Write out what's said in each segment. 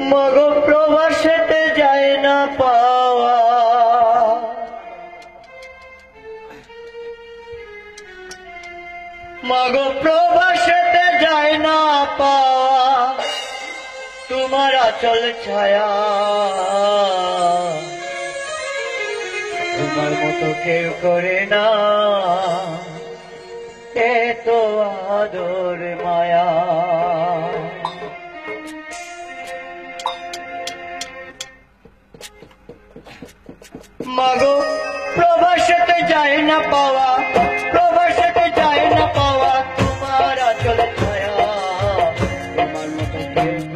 Mug প্রবাসেতে যায় না পাওয়া। মগ প্রবাসেতে যায় না পাওয়া। তোমার আচল ছায়া। তোমার মতো কেউ করে না। এ তো আদর মায়া? মাগো, প্রবাসতে যায় না পাওয়া, প্রবাসতে যায় না পাওয়া, তোমার আচল ছায়া, তোমার মতো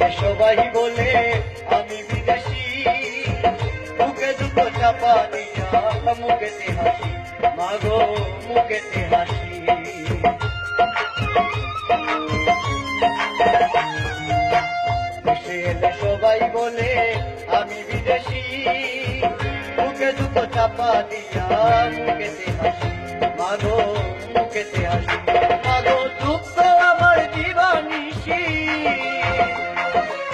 সবাই বলে আমি বিদেশি। মুখে দুটো চাপা দিয়া মুখেতে হাসি। মাগো, মুখেতে হাসি। সবাই বলে আমি বিদেশি। মুখে দুটো চাপা দিয়া মুখেতে হাসি। মাগো, মুখেতে হাসি। মাগো, দুঃখ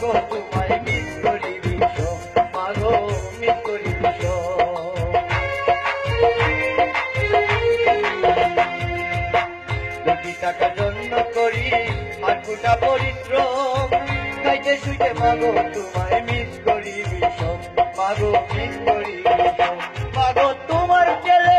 মাগো, তোমায় মিস করি ভীষণ মাগো মিস করি কোটি টাকা জন্ম করি, আর গোটা পরিশ্রম। তোমায় মিস করি ভীষণ মাগো মিস করি ভীষণ মাগো, তোমার ছেলে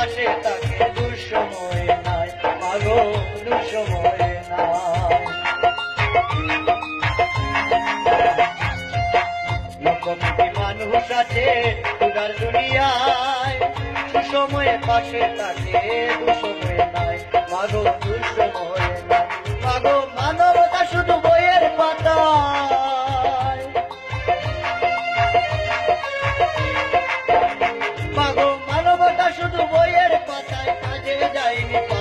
পাশে তাকে দুঃসময়ে নাই, মাগো দুঃসময়ে নাই। মানুষ আছে উদার দুনিয়ায় সুসময়ে পাশে তাকে দুঃসময়ে নাই, মাগো দুঃসময়ে মানবতা শুধু বইয়ের পাতায়। মাগো মানবতা শুধু পাতায় কাজে যায়নি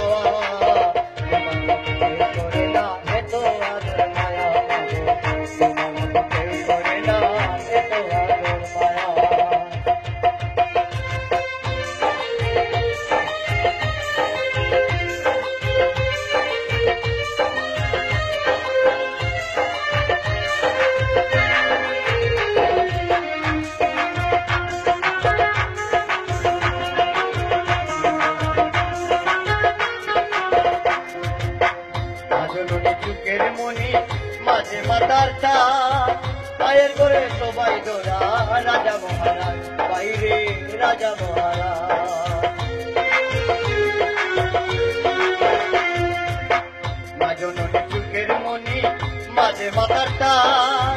মাতার চাঁদ মায়ের করে সবাই দোরা রাজা মহারাজ, বাইরে রাজা মহারাজ। মাজননে চুকের মনি, মাঝে মাথার টান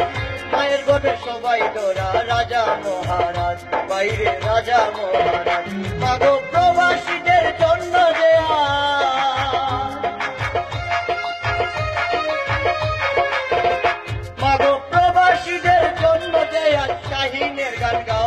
মায়ের ঘরে সবাই দোরা রাজা মহারাজ, বাইরে রাজা মহারাজ। মাগো কাহিনের গান গা